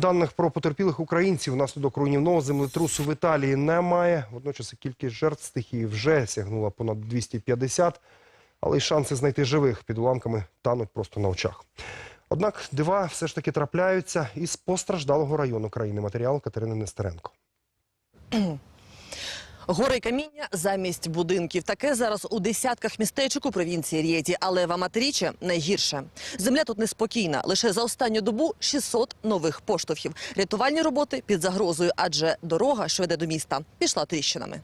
Даних про потерпілих українців внаслідок руйнівного землетрусу в Італії немає. Водночас кількість жертв стихії вже сягнула понад 250, але й шанси знайти живих під уламками тануть просто на очах. Однак дива все ж таки трапляються із постраждалого району країни. Матеріал Катерини Нестеренко. Гори каміння замість будинків. Таке зараз у десятках містечок у провінції Рєті, але в Аматріче найгірше. Земля тут неспокійна. Лише за останню добу 600 нових поштовхів. Рятувальні роботи під загрозою, адже дорога, що йде до міста, пішла тріщинами.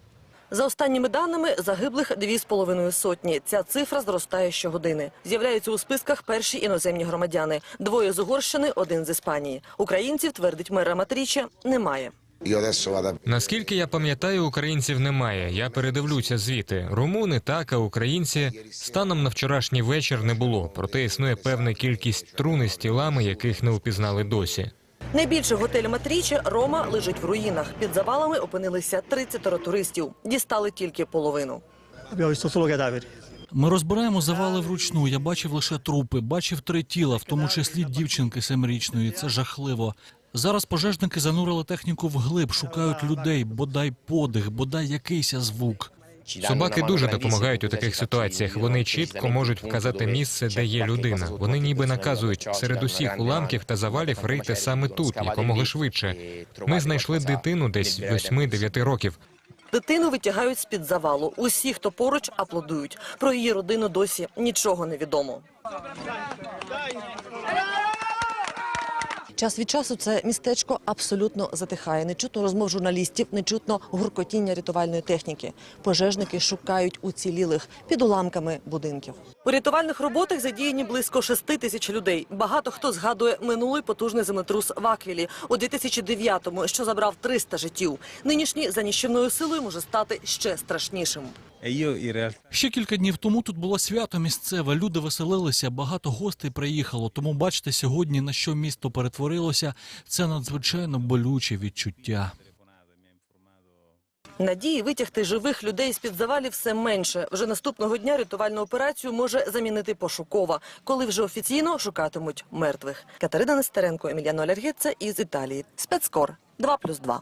За останніми даними загиблих дві з половиною сотні. Ця цифра зростає щогодини. З'являються у списках перші іноземні громадяни. Двоє з Угорщини, один з Іспанії. Українців, твердить мер Аматріче, немає. Наскільки я пам'ятаю, українців немає. Я передивлюся звіти. Румуни так, а українці станом на вчорашній вечір не було. Проте існує певна кількість трун із тілами, яких не впізнали досі. Найбільший готель Матріче Рома лежить в руїнах. Під завалами опинилися 30 туристів. Дістали тільки половину. Ми розбираємо завали вручну. Я бачив лише трупи, бачив три тіла, в тому числі дівчинки семирічної. Це жахливо. Зараз пожежники занурили техніку вглиб, шукають людей, бодай подих, бодай якийсь звук. Собаки дуже допомагають у таких ситуаціях. Вони чітко можуть вказати місце, де є людина. Вони ніби наказують серед усіх уламків та завалів рийте саме тут, якомога швидше. Ми знайшли дитину десь 8-9 років. Дитину витягають з-під завалу. Усі, хто поруч, аплодують. Про її родину досі нічого не відомо. Час від часу це містечко абсолютно затихає. Не чутно розмов журналістів, не чутно гуркотіння рятувальної техніки. Пожежники шукають уцілілих під уламками будинків. У рятувальних роботах задіяні близько 6 тисяч людей. Багато хто згадує минулий потужний землетрус в Аквілі у 2009-му, що забрав 300 життів. Нинішній за ніщівною силою може стати ще страшнішим. Ще кілька днів тому тут було свято місцеве. Люди веселилися, багато гостей приїхало. Тому бачите, сьогодні на що місто перетворилося. Це надзвичайно болюче відчуття. Надії витягти живих людей з під завалів все менше. Вже наступного дня рятувальну операцію може замінити пошукова, коли вже офіційно шукатимуть мертвих. Катерина Нестеренко, Еміліано Алергеца із Італії. Спецкор 2+,2.